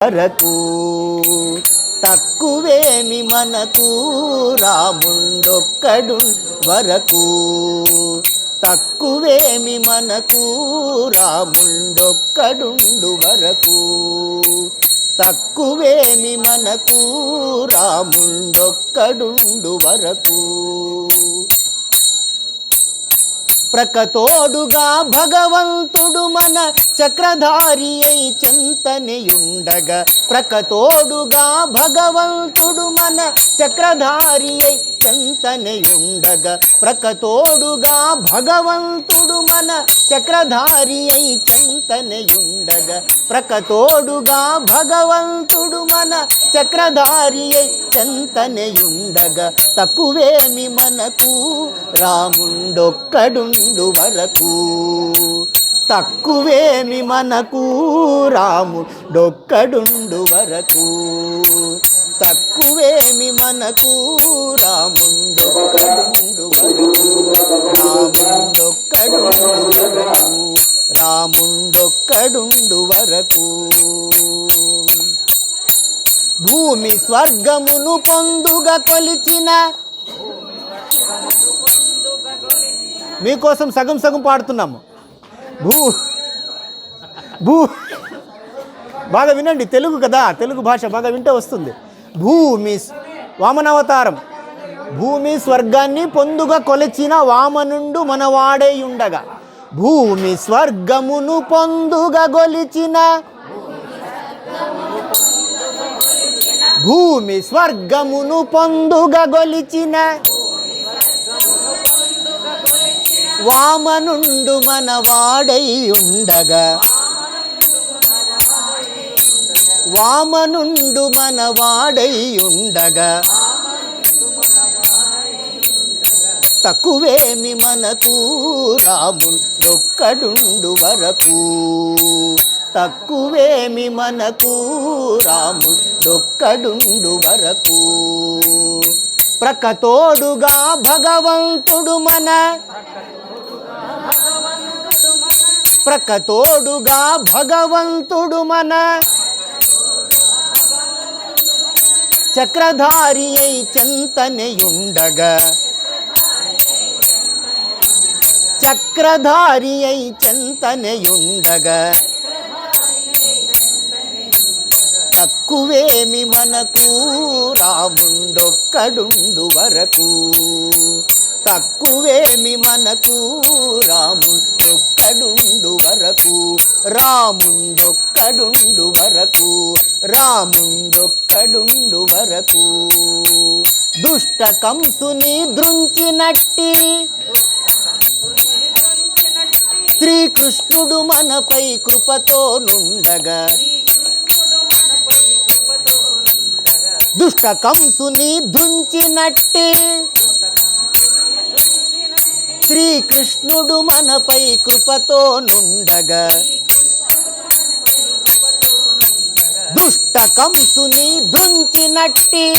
వరకు తక్కువేమి మనకు రాముండొక్కడు వరకు తక్కువేమి మనకు రాముండొక్కడుండు వరకు తక్కువేమి మనకు రాముండొక్కడుండు వరకు ప్రకతోడుగా భగవంతుడు మన చక్రధారి అయి చెంతనియుండగా ప్రకతోడుగా భగవంతుడు మన చక్రధారి అయి చెంతనియుండగా ప్రకతోడుగా భగవంతుడు మన చక్రధారి అయి చెంతనియుండగా ప్రకతోడుగా భగవంతుడు మన చక్రధారి అయి చెంతనియుండగా తక్కువేమి మనకు? రాముండొక్కడుండు వరకు. తక్కువేమి మనకు? రాముడొక్కడుండు వరకు. తక్కువేమి మనకు? రాముండొక్కడుండు వరకు. రాముండొక్కడుండు వరకు. రాముండొక్కడుండు వరకు. భూమి స్వర్గమును పొందుగా కొలిచిన. మీకోసం సగం సగం పాడుతున్నాము. భూ భూ బాగా వినండి తెలుగు కదా తెలుగు భాష బాగా వింటే వస్తుంది. భూమి స్- వామనావతారం. భూమి స్వర్గాన్ని పొందుగా కొలిచిన వామనుండు మనవాడై ఉండగా. భూమి స్వర్గమును పొందుగా గొలిచిన. భూమి స్వర్గమును పొందుగా గొలిచిన. వామనుండు మనవాడై ఉండగా. వామనుండు మనవాడై ఉండగా. తక్కువేమి మనకు రాముడొక్కడుండు వరకు. తక్కువేమి మనకు రాముడొక్కడుండు వరకు. ప్రకతోడుగా భగవంతుడు మన. ప్రకతోడుగా భగవంతుడు మన. చక్రధారి అయి చెంతనయుండగా. చక్రధారి అయి చెంతనయుండగా. తక్కువేమి మనకు రాముండొక్కడుండు వరకు. తక్కువేమి మనకు రాముండొక్కడుండు వరకు. రాముండొక్కడుండు వరకు రాముండొక్కడుండు వరకు. దుష్ట కంసుని దృంచినట్టి శ్రీకృష్ణుడు మనపై కృపతో నుండగా దుష్ట కంసుని దుంచినట్టే. శ్రీకృష్ణుడు మనపై కృపతో నుండగా. దుష్ట కంసుని దుంచినట్టి.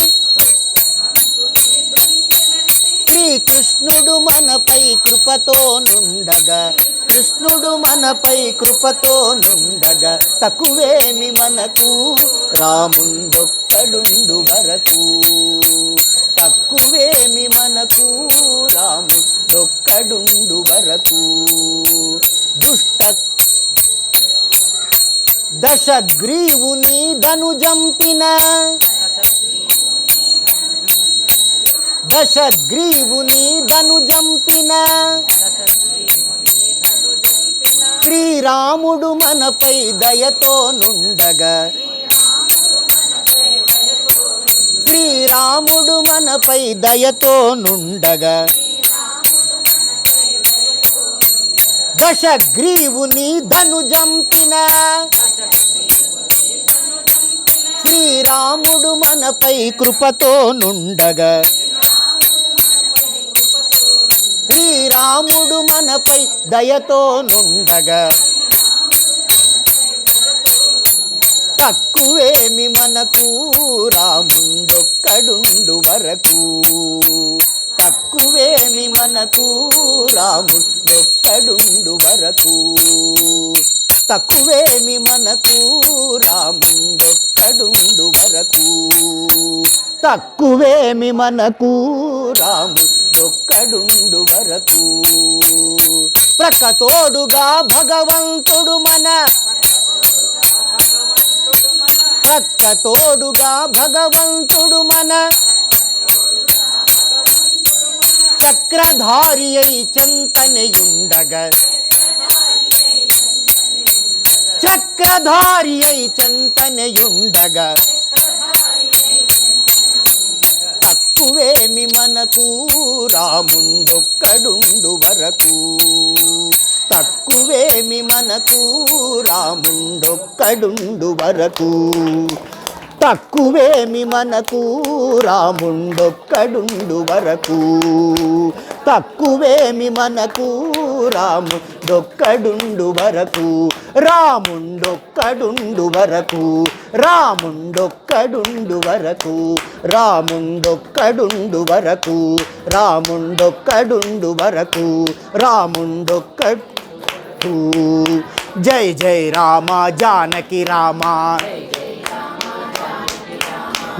శ్రీకృష్ణుడు మనపై కృపతో నుండగా. కృష్ణుడు మనపై కృపతో నుండగా తక్కువేమి మనకు. రాముండొక్కడుండు వరకు. తక్కువేమి మనకు. రాముడొక్కడుండు వరకు. దుష్ట దశగ్రీవుని ధనుజంపిన దశగ్రీవుని ధనుజంపిన శ్రీరాముడు మనపై దయతో నుండగా. శ్రీరాముడు మనపై దయతో నుండగా. దశగ్రీవుని ధనుజంపిన శ్రీరాముడు మనపై కృపతో నుండగా. శ్రీరాముడు మనపై దయతో నుండగా. తక్కువేమి మనకు? రాముండొక్కడుండు వరకు. తక్కువేమి మనకు? రాముండొక్కడుండు వరకు. తక్కువేమి మనకు? రాముండొక్కడుండు వరకు. తక్కువేమి మనకు? రాముడొక్కడుండు వరకు. ప్రకతోడుగా భగవంతుడు మన ప్రక్కతోడుగా భగవంతుడు మన. చక్రధారి అయి చెంతనయుండగా. చక్రధారి అయి చెంతనయుండగా. తక్కువేమి మనకు రాముండొక్కడుండు వరకు. తక్కువేమి మనకు రాముండొక్కడుండు వరకు. తక్కువేమి మనకు రాముండొక్కడుండు వరకు. తక్కువేమి మనకు రాముడొక్కడుండు వరకు. రాముండొక్కడుండు వరకు రాముండొక్కడుండు వరకు. రాముండొక్కడుండు వరకు రాముండొక్కడుండు వరకు. రాముండొక్క రాముండొక్కడు జై జై రామ జానకి రామ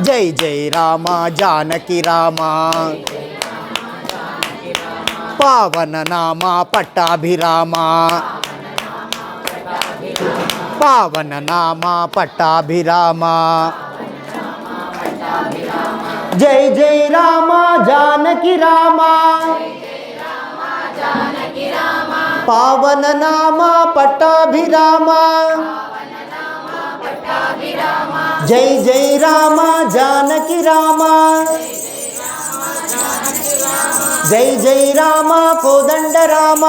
జై జై రామ జానకి రామ పావన నామ పట్టాభిరామ పావన నామ పట్టాభిరామ జై జై రామ జానకి రామ పావన నామా పట్టాభిరామ జై జై రామ జానకి రామ జై జై రామ కోదండ రామ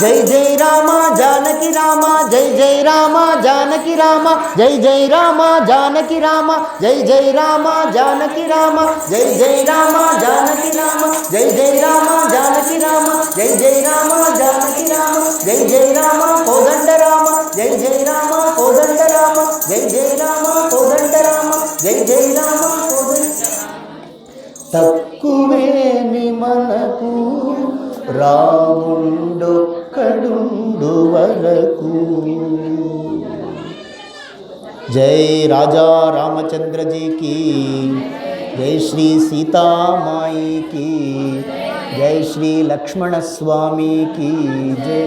జై జై రామ జానకి రామ జై జై రామ జానకి రామ జై జై రామ జానకి రామ జై జై రామ జానకి రామ జై జై రామ జానకి రామ జై జై రామ జానకి రామ జై జై రామ జానకి రామ జై జై రామ కోదండ రామ జై జై రామ కోదండ రామ జై జై రామ కోదండ రామ జై జై రామ కోదండ తక్కువేమి మనకు రాముండు అక్కడుండు వరకు జై రాజా రామచంద్రజీకి జై శ్రీ సీతామాయికి జై శ్రీ లక్ష్మణస్వామికి జై